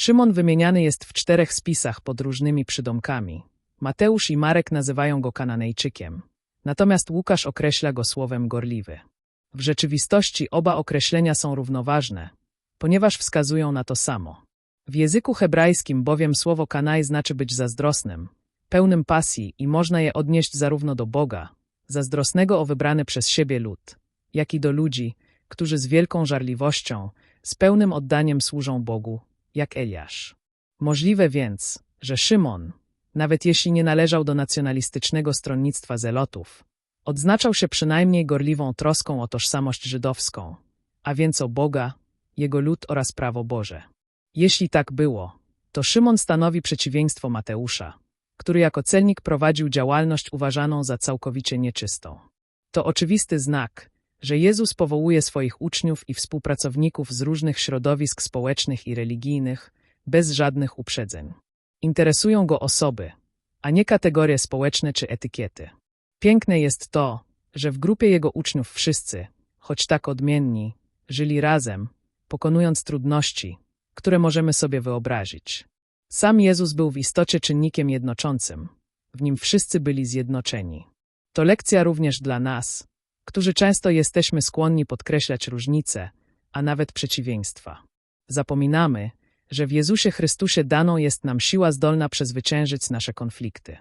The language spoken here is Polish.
Szymon wymieniany jest w czterech spisach pod różnymi przydomkami. Mateusz i Marek nazywają go Kananejczykiem, natomiast Łukasz określa go słowem gorliwy. W rzeczywistości oba określenia są równoważne, ponieważ wskazują na to samo. W języku hebrajskim bowiem słowo kanaj znaczy być zazdrosnym, pełnym pasji i można je odnieść zarówno do Boga, zazdrosnego o wybrany przez siebie lud, jak i do ludzi, którzy z wielką żarliwością, z pełnym oddaniem służą Bogu, jak Eliasz. Możliwe więc, że Szymon, nawet jeśli nie należał do nacjonalistycznego stronnictwa zelotów, odznaczał się przynajmniej gorliwą troską o tożsamość żydowską, a więc o Boga, jego lud oraz prawo Boże. Jeśli tak było, to Szymon stanowi przeciwieństwo Mateusza, który jako celnik prowadził działalność uważaną za całkowicie nieczystą. To oczywisty znak, że Jezus powołuje swoich uczniów i współpracowników z różnych środowisk społecznych i religijnych bez żadnych uprzedzeń. Interesują go osoby, a nie kategorie społeczne czy etykiety. Piękne jest to, że w grupie jego uczniów wszyscy, choć tak odmienni, żyli razem, pokonując trudności, które możemy sobie wyobrazić. Sam Jezus był w istocie czynnikiem jednoczącym, w nim wszyscy byli zjednoczeni. To lekcja również dla nas, którzy często jesteśmy skłonni podkreślać różnice, a nawet przeciwieństwa. Zapominamy, że w Jezusie Chrystusie daną jest nam siła zdolna przezwyciężyć nasze konflikty.